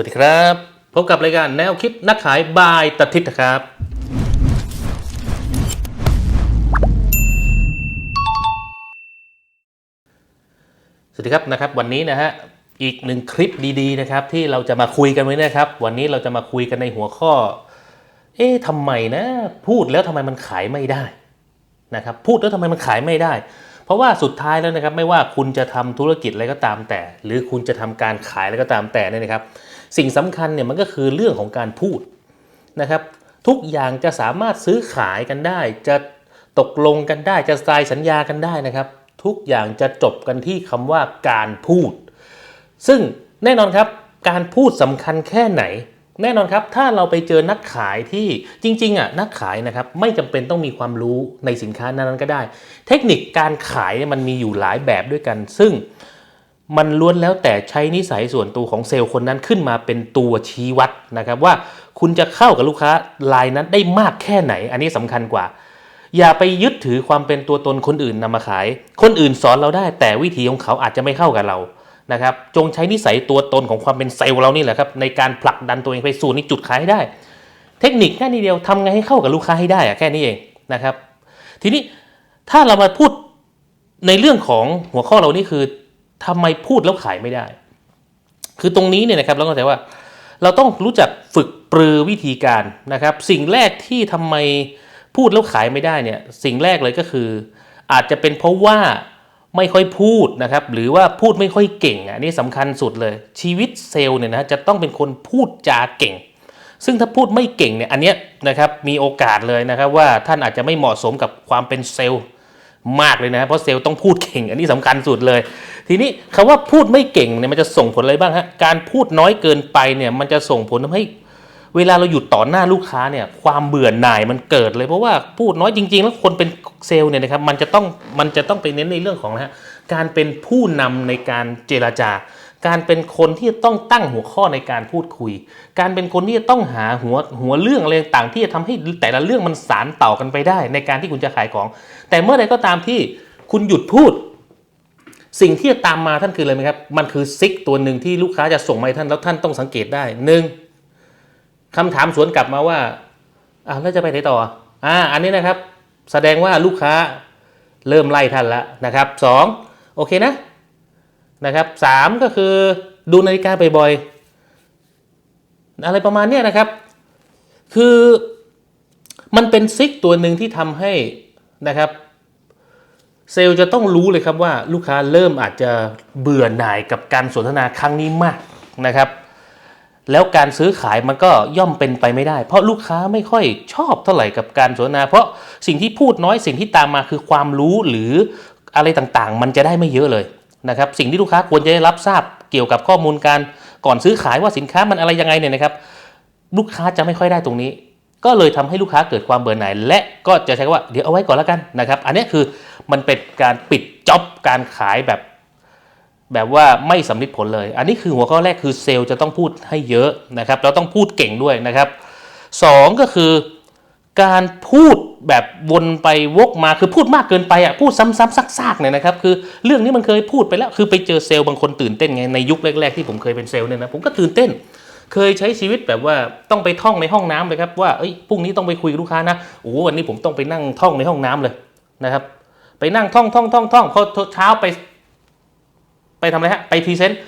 วัสดีครับ พบกับรายการแนวคิดนักขายบายตัดทิศนะครับ สวัสดีครับนะครับ วันนี้นะฮะอีกหนึ่งคลิปดีๆนะครับ ที่เราจะมาคุยกันไว้นะครับ วันนี้เราจะมาคุยกันในหัวข้อ เอ๊ะทำไมนะ พูดแล้วทำไมมันขายไม่ได้นะครับ พูดแล้วทำไมมันขายไม่ได้ เพราะว่าสุดท้ายแล้วนะครับ ไม่ว่าคุณจะทำธุรกิจอะไรก็ตามแต่ หรือคุณจะทำการขายอะไรก็ตามแต่เนี่ยนะครับ สิ่งสำคัญเนี่ยมันก็คือเรื่องของการพูดนะครับ ทุกอย่างจะสามารถซื้อขายกันได้ จะตกลงกันได้จะสายสัญญากันได้นะครับ ทุกอย่างจะจบกันที่คำว่าการพูด ซึ่งแน่นอนครับการพูดสำคัญแค่ไหน แน่นอนครับ ถ้าเราไปเจอนักขายที่จริงๆอะนักขายนะครับไม่จำเป็นต้องมีความรู้ในสินค้านั้นๆก็ได้ เทคนิคการขายมันมีอยู่หลายแบบด้วยกัน ซึ่ง มันล้วนแล้วแต่ใช้นิสัยส่วนตัวของเซลล์คนนั้นขึ้นมาเป็นตัวชี้วัดนะครับว่าคุณจะเข้ากับลูกค้ารายนั้นได้มากแค่ไหน อันนี้สำคัญกว่า อย่าไปยึดถือความเป็นตัวตนคนอื่นนำมาขาย คนอื่นสอนเราได้ แต่วิธีของเขาอาจจะไม่เข้ากับเรานะครับจงใช้นิสัยตัวตนของความเป็นเซลล์เรานี่แหละครับในการผลักดันตัวเองไปสู่ในจุดขายให้ได้ เทคนิคแค่นี้เดียวทำไงให้เข้ากับลูกค้าให้ได้อะแค่นี้เองนะครับ ทีนี้ถ้าเรามาพูดในเรื่องของหัวข้อเรานี่คือ ทำไมพูดแล้วขายไม่ได้ คือตรงนี้เนี่ยนะครับเราก็จว่า เราต้องรู้จักฝึกปรือวิธีการนะครับ สิ่งแรกที่ทำไมพูดแล้วขายไม่ได้เนี่ยสิ่งแรกเลยก็คือ อาจจะเป็นเพราะว่าไม่ค่อยพูดนะครับ หรือว่าพูดไม่ค่อยเก่งอันนี้สำคัญสุดเลย ชีวิตเซลล์เนี่ยนะจะต้องเป็นคนพูดจาเก่ง ซึ่งถ้าพูดไม่เก่งเนี่ยอันเนี้ยนะครับมีโอกาสเลยนะครับว่าท่านอาจจะไม่เหมาะสมกับความเป็นเซลล์ มากเลยนะ เพราะเซลล์ต้องพูดเก่ง อันนี้สำคัญสุดเลย ทีนี้คำว่าพูดไม่เก่งเนี่ยมันจะส่งผลอะไรบ้างฮะ การพูดน้อยเกินไปเนี่ยมันจะส่งผลทำให้เวลาเราหยุดต่อหน้าลูกค้าเนี่ยความเบื่อหน่ายมันเกิดเลยเพราะว่าพูดน้อยจริง ๆ แล้วคนเป็นเซลล์เนี่ยนะครับมันจะต้องมันจะต้องไปเน้นในเรื่องของนะฮะ การเป็นผู้นำในการเจราจาการเป็นคนที่ต้องตั้งหัวข้อในการพูดคุย การเป็นคนที่จะต้องหาหัวหัวเรื่องอะไรต่างๆที่จะทำให้แต่ละเรื่องมันสารต่อกันไปได้ ในการที่คุณจะขายของ แต่เมื่อใดก็ตามที่คุณหยุดพูด สิ่งที่จะตามมาท่านคืออะไรไหมครับมันคือซิกตัวหนึ่งที่ลูกค้าจะส่งมาให้ท่านแล้วท่านต้องสังเกตได้หนึ่งคำถามสวนกลับมาว่าอ้าวแล้วจะไปไหนต่ออ่าอันนี้นะครับ แสดงว่าลูกค้าเริ่มไล่ท่านแล้วนะครับสอง โอเคนะนะครับสามก็คือดูนาฬิกาบ่อยๆอะไรประมาณเนี้ยนะครับ คือมันเป็นซิกตัวหนึ่งที่ทำให้นะครับเซลล์จะต้องรู้เลยครับว่าลูกค้าเริ่มอาจจะเบื่อหน่ายกับการสนทนาครั้งนี้มากนะครับ แล้วการซื้อขายมันก็ย่อมเป็นไปไม่ได้ เพราะลูกค้าไม่ค่อยชอบเท่าไหร่กับการสนทนา เพราะสิ่งที่พูดน้อยสิ่งที่ตามมาคือความรู้หรือ อะไรต่างๆ มันจะได้ไม่เยอะเลยนะครับสิ่งที่ลูกค้าควรจะได้รับทราบเกี่ยวกับข้อมูลการก่อนซื้อขายว่าสินค้ามันอะไรยังไงเนี่ยนะครับ ลูกค้าจะไม่ค่อยได้ตรงนี้ ก็เลยทำให้ลูกค้าเกิดความเบื่อหน่าย และก็จะใช้คำว่าเดี๋ยวเอาไว้ก่อนแล้วกันนะครับอันนี้คือมันเป็นการปิดจ็อบการขายแบบ แบบว่าไม่สำลิดผลเลย อันนี้คือหัวข้อแรกคือเซลล์จะต้องพูดให้เยอะนะครับแล้วต้องพูดเก่งด้วยนะครับสองก็คือ การพูดแบบวนไปวกมาคือพูดมากเกินไปอะพูดซ้ำๆซากๆเนี่ยนะครับคือเรื่องนี้มันเคยพูดไปแล้วคือไปเจอเซลล์บางคนตื่นเต้นไงในยุคแรกๆที่ผมเคยเป็นเซลล์เนี่ยนะผมก็ตื่นเต้น เคยใช้ชีวิตแบบว่าต้องไปท่องในห้องน้ำเลยครับว่าเอ้ยพรุ่งนี้ต้องไปคุยกับลูกค้านะโอ้วันนี้ผมต้องไปนั่งท่องในห้องน้ำเลยนะครับ ไปนั่งท่องท่องท่องท่องพอเช้าไป ไปทำอะไรฮะไปพรีเซนต์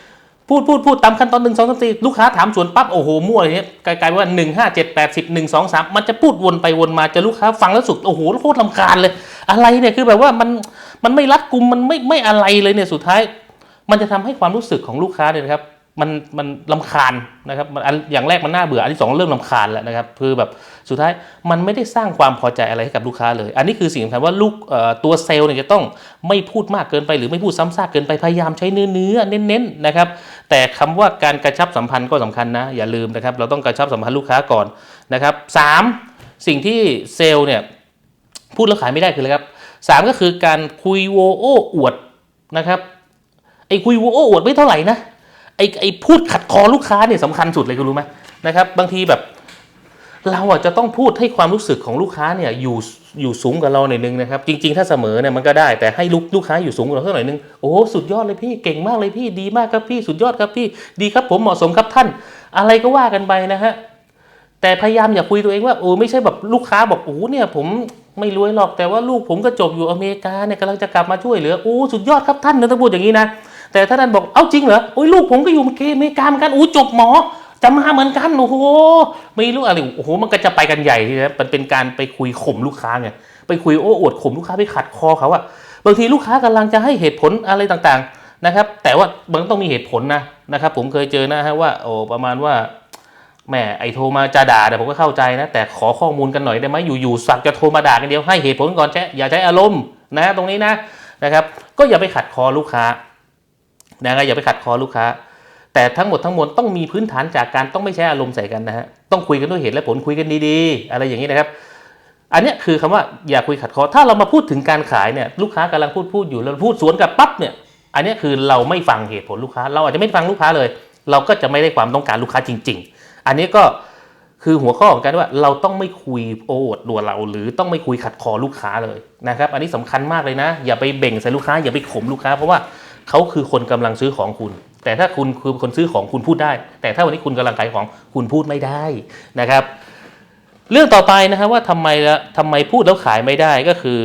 พูดพูดพูดตามขั้นตอนหนึ่งสองสามสี่ลูกค้าถามสวนปั๊บโอ้โหมั่วอะไรเนี้ยกลายๆว่าหนึ่งห้าเจ็ดแปดสิบหนึ่งสองสามมันจะพูดวนไปวนมาจะลูกค้าฟังแล้วสุดโอ้โหโคตรลำคาญเลย อะไรเนี่ยคือแบบว่ามันมันไม่รัดกุมมันไม่ไม่อะไรเลยเนี่ยสุดท้าย มันจะทำให้ความรู้สึกของลูกค้าเนี่ยนะครับ มันมันลำคาญนะครับมันอย่างแรกมันน่าเบื่ออันที่สองเริ่มลำคาญแล้วนะครับคือแบบสุดท้ายมันไม่ได้สร้างความพอใจอะไรให้กับลูกค้าเลย อันนี้คือสิ่งสำคัญว่าลูกตัวเซลล์เนี่ยจะต้องไม่พูดมากเกินไป หรือไม่พูดซ้ำซากเกินไปพยายามใช้เนื้อเนื้อเน้นๆนะครับแต่คำว่าการกระชับสัมพันธ์ก็สำคัญนะอย่าลืมนะครับเราต้องกระชับสัมพันธ์ลูกค้าก่อนนะครับสามสิ่งที่เซลล์เนี่ยพูดแล้วขายไม่ได้คืออะไรครับสามก็คือการคุยโวโอ้อวดนะครับไอ้คุยโวโอ้อวดไม่เท่าไหร่นะ ไอ้ไอ้พูดขัดคอลูกค้าเนี่ยสำคัญสุดเลยคุณรู้ไหมนะครับ บางทีแบบ เราอะจะต้องพูดให้ความรู้สึกของลูกค้าเนี่ยอยู่อยู่สูงกับเราหน่อยนึงนะครับ จริง ๆ ถ้าเสมอเนี่ยมันก็ได้แต่ให้ลูกลูกค้าอยู่สูงกว่าเราสักหน่อยนึงโอ้สุดยอดเลยพี่เก่งมากเลยพี่ดีมากครับพี่สุดยอดครับพี่ดีครับผมเหมาะสมครับท่าน อะไรก็ว่ากันไปนะฮะแต่พยายามอย่าคุยตัวเองว่าโอ้ไม่ใช่แบบลูกค้าบอกโอ้เนี่ยผมไม่รวยหรอกแต่ว่าลูกผมก็จบอยู่อเมริกาเนี่ยกำลังจะกลับมาช่วยเหลือโอ้สุดยอดครับท่านนะต้องพูดอย่างนี้นะ แต่ถ้าท่านบอกเอ้าจริงเหรอโอ้ยลูกผมก็อยู่อเมริกาเหมือนกันโอ้จบหมอจะมาเหมือนกันโอ้โหไม่รู้อะไรโอ้โหมันก็จะไปกันใหญ่ทีนะมันเป็นการไปคุยข่มลูกค้าไงไปคุยโอ้อวดข่มลูกค้าไปขัดคอเขาอะบางทีลูกค้ากำลังจะให้เหตุผลอะไรต่างๆนะครับ แต่ว่ามันต้องมีเหตุผลนะนะครับ ผมเคยเจอนะฮะว่าโอ้ประมาณว่าแหมไอโทรมาจะด่าแต่ผมก็เข้าใจนะ แต่ขอข้อมูลกันหน่อยได้ไหมอยู่ๆสักจะโทรมาด่ากันเดียวให้เหตุผลก่อนแช่อย่าใช้อารมณ์นะตรงนี้นะนะครับ ก็อย่าไปขัดคอลูกค้า นะอย่าไปขัดคอลูกค้า แต่ทั้งหมดทั้งมวลต้องมีพื้นฐานจากการต้องไม่ใช้อารมณ์ใส่กันนะฮะต้องคุยกันด้วยเหตุและผลคุยกันดีๆ อะไรอย่างนี้นะครับ อันนี้คือคำว่าอย่าคุยขัดคอถ้าเรามาพูดถึงการขายเนี่ยลูกค้ากำลังพูดพูดอยู่แล้วพูดสวนกับปั๊บเนี่ยอันนี้คือเราไม่ฟังเหตุผลลูกค้า เราอาจจะไม่ฟังลูกค้าเลย เราก็จะไม่ได้ความต้องการลูกค้าจริง ๆ อันนี้ก็คือหัวข้อของการว่าเราต้องไม่คุยโอ้อวดตัวเรา หรือต้องไม่คุยขัดคอลูกค้าเลยนะครับ อันนี้สำคัญมากเลยนะ อย่าไปเบ่งใส่ลูกค้าอย่าไปข่มลูกค้าเพราะว่า เขาคือคนกำลังซื้อของคุณ แต่ถ้าคุณคือคนซื้อของคุณพูดได้ แต่ถ้าวันนี้คุณกำลังขายของคุณพูดไม่ได้นะครับ เรื่องต่อไปนะครับว่าทำไมละทำไมพูดแล้วขายไม่ได้ก็คือ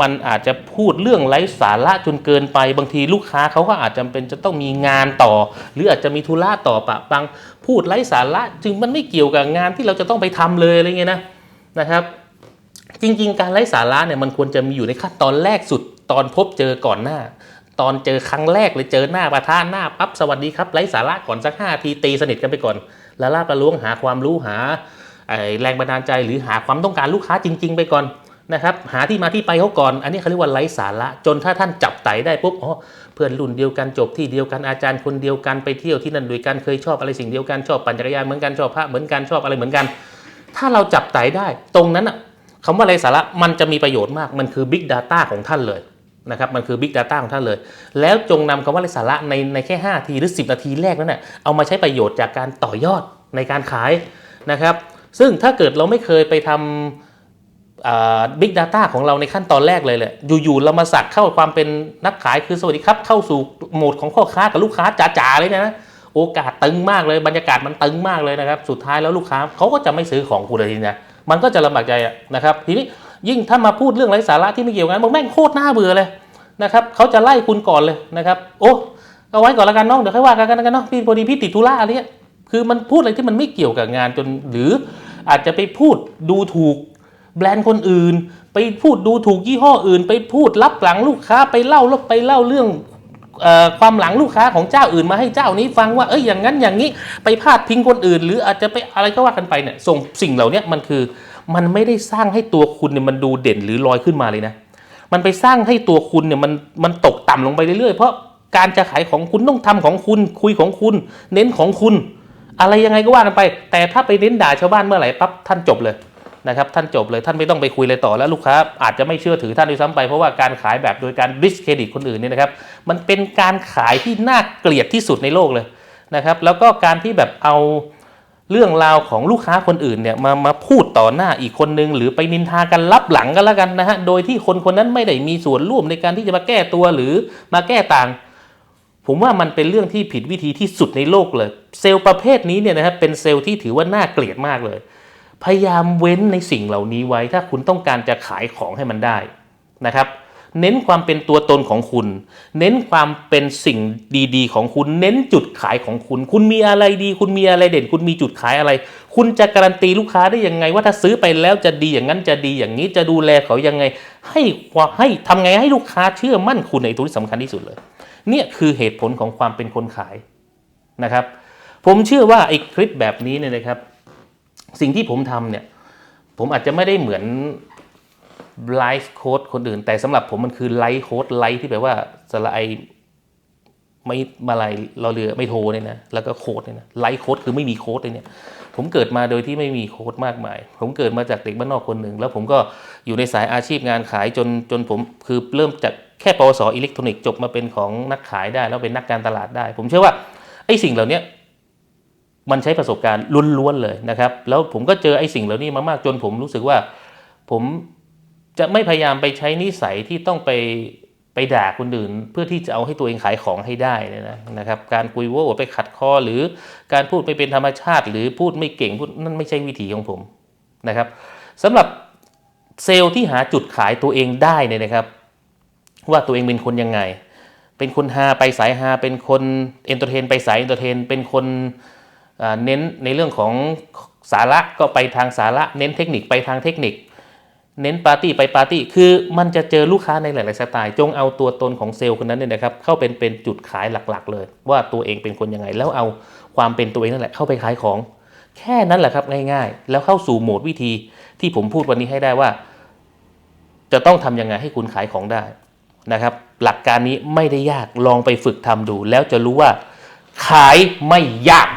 มันอาจจะพูดเรื่องไร้สาระจนเกินไปบางทีลูกค้าเขาก็อาจจะเป็นจะต้องมีงานต่อ หรืออาจจะมีธุระต่อปะปังพูดไร้สาระ จึงมันไม่เกี่ยวกับงานที่เราจะต้องไปทำเลยอะไรเงี้ยนะนะครับ จริง ๆ การไร้สาระเนี่ยมันควรจะมีอยู่ในขั้นตอนแรกสุดตอนพบเจอก่อนหน้า ตอนเจอครั้งแรกเลยเจอหน้าประท่านหน้าปั๊บสวัสดีครับไร้สาระก่อนสักห้าทีตีสนิทกันไปก่อน และลาบละล้วงหาความรู้หาไอแรงบันดาลใจหรือหาความต้องการลูกค้าจริง ๆ ไปก่อนนะครับหาที่มาที่ไปเขาก่อน อันนี้เขาเรียกว่าไร้สาระ จนถ้าท่านจับไตได้ปุ๊บอ๋อเพื่อนรุ่นเดียวกันจบที่เดียวกันอาจารย์คนเดียวกันไปเที่ยวที่นั่นด้วยกันเคยชอบอะไรสิ่งเดียวกันชอบปั่นจักรยานเหมือนกันชอบพระเหมือนกันชอบอะไรเหมือนกัน ถ้าเราจับไตได้ ตรงนั้นอะคำว่าไร้สาระมันจะมีประโยชน์มากมันคือ Big Data ของท่านเลย นะครับมันคือ Big Data ของท่านเลย แล้วจงนำคำว่าไร้สาระในในแค่5นาทีหรือ 10 นาทีแรกนั้นน่ะเอามาใช้ประโยชน์จากการต่อยอดในการขายนะครับ ซึ่งถ้าเกิดเราไม่เคยไปทำบิ๊กดาต้าของเราในขั้นตอนแรกเลยแหละอยู่ๆเรามาสักเข้าความเป็นนักขายคือสวัสดีครับ เข้าสู่โหมดของพ่อค้ากับลูกค้าจ๋าๆเลยนะโอกาสตึงมากเลยบรรยากาศมันตึงมากเลยนะครับ สุดท้ายแล้วลูกค้าเขาก็จะไม่ซื้อของคุณเลยทีนะมันก็จะลำบากใจนะครับทีนี้ ยิ่งถ้ามาพูดเรื่องไร้สาระที่ไม่เกี่ยวกันบอกแม่งโคตรน่าเบื่อเลยนะครับเขาจะไล่คุณก่อนเลยนะครับโอ้เอาไว้ก่อนละกันน้องเดี๋ยวค่อยว่ากันกันเนาะพี่พอดีพี่ติดธุระอะไรเงี้ยคือมันพูดอะไรที่มันไม่เกี่ยวกับงานจนหรืออาจจะไปพูดดูถูกแบรนด์คนอื่น ไปพูดดูถูกยี่ห้ออื่น ไปพูดรับหลังลูกค้าไปเล่าแล้วไปเล่าเรื่องความหลังลูกค้าของเจ้าอื่นมาให้เจ้านี้ฟังว่าเอ้ยอย่างนั้นอย่างนี้ไปพาดพิงคนอื่น หรืออาจจะไปอะไรก็ว่ากันไปเนี่ยส่งสิ่งเหล่านี้มันคือ มันไม่ได้สร้างให้ตัวคุณเนี่ยมันดูเด่นหรือลอยขึ้นมาเลยนะ มันไปสร้างให้ตัวคุณเนี่ยมันมันตกต่ำลงไปเรื่อยๆ เพราะการจะขายของคุณต้องทำของคุณคุยของคุณ เน้นของคุณ อะไรยังไงก็ว่ากันไป แต่ถ้าไปเน้นด่าชาวบ้านเมื่อไหร่ปั๊บท่านจบเลยนะครับท่านจบเลยท่านไม่ต้องไปคุยเลยต่อแล้วลูกค้าอาจจะไม่เชื่อถือท่านด้วยซ้ำไปเพราะว่าการขายแบบโดยการดิสเครดิตคนอื่นเนี่ยนะครับมันเป็นการขายที่น่าเกลียดที่สุดในโลกเลยนะครับแล้วก็การที่แบบเอา เรื่องราวของลูกค้าคนอื่นเนี่ยมามาพูดต่อหน้าอีกคนนึง หรือไปนินทากันรับหลังกันแล้วกันนะฮะโดยที่คนคนนั้นไม่ได้มีส่วนร่วมในการที่จะมาแก้ตัวหรือมาแก้ต่าง ผมว่ามันเป็นเรื่องที่ผิดวิธีที่สุดในโลกเลย เซลล์ประเภทนี้เนี่ยนะครับเป็นเซลล์ที่ถือว่าน่าเกลียดมากเลย พยายามเว้นในสิ่งเหล่านี้ไว้ถ้าคุณต้องการจะขายของให้มันได้นะครับ เน้นความเป็นตัวตนของคุณ เน้นความเป็นสิ่งดีๆ ของคุณ เน้นจุดขายของคุณ คุณมีอะไรดี คุณมีอะไรเด่น คุณมีจุดขายอะไร คุณจะการันตีลูกค้าได้ยังไง ว่าถ้าซื้อไปแล้วจะดีอย่างนั้นจะดีอย่างนี้จะดูแลเขายังไง ให้ความให้ทำไงให้ลูกค้าเชื่อมั่นคุณในตัวที่สำคัญที่สุดเลย เนี่ยคือเหตุผลของความเป็นคนขายนะครับ ผมเชื่อว่าไอ้คลิปแบบนี้เนี่ยนะครับ สิ่งที่ผมทำเนี่ยผมอาจจะไม่ได้เหมือน ไลฟ์โค้ดคนอื่น แต่สำหรับผมมันคือไลฟ์โค้ดไลฟ์ที่แปลว่าสระไอไม่มาลายเราเรือไม่โทรเนี่ยนะแล้วก็โค้ดเนี่ยนะไลฟ์โค้ดคือไม่มีโค้ดเลยเนี่ยผมเกิดมาโดยที่ไม่มีโค้ดมากมาย ผมเกิดมาจากเด็กบ้านนอกคนหนึ่ง แล้วผมก็อยู่ในสายอาชีพงานขายจนจนผมคือเริ่มจากแค่ปวสอิเล็กทรอนิกส์จบมาเป็นของนักขายได้ แล้วเป็นนักการตลาดได้ ผมเชื่อว่าไอ้สิ่งเหล่านี้มันใช้ประสบการณ์ล้วนๆเลยนะครับ แล้วผมก็เจอไอ้สิ่งเหล่านี้มามากจนผมรู้สึกว่าผม จะไม่พยายามไปใช้นิสัยที่ต้องไปไปด่าคนอื่น เพื่อที่จะเอาให้ตัวเองขายของให้ได้นะนะครับ การคุยโว้ไปขัดคอหรือการพูดไม่เป็นธรรมชาติ หรือพูดไม่เก่งพูดนั่นไม่ใช่วิธีของผมนะครับสำหรับเซลล์ที่หาจุดขายตัวเองได้เนี่ยนะครับ ว่าตัวเองเป็นคนยังไง เป็นคนฮาไปสายฮาเป็นคนเอนเตอร์เทนไปสายเอนเตอร์เทนเป็นคนเน้นในเรื่องของสาระก็ไปทางสาระ เน้นเทคนิคไปทางเทคนิค เน้นปาร์ตี้ไปปาร์ตี้ คือมันจะเจอลูกค้าในหลาย ๆ สไตล์ จงเอาตัวตนของเซลล์คนนั้นเนี่ยนะครับ เข้าเป็นเป็นจุดขายหลัก ๆ เลย ว่าตัวเองเป็นคนยังไง แล้วเอาความเป็นตัวเองนั่นแหละเข้าไปขายของ แค่นั้นแหละครับง่าย ๆ แล้วเข้าสู่โหมดวิธีที่ผมพูดวันนี้ให้ได้ว่า จะต้องทำยังไงให้คุณขายของได้นะครับ หลักการนี้ไม่ได้ยาก ลองไปฝึกทำดู แล้วจะรู้ว่าขายไม่ยาก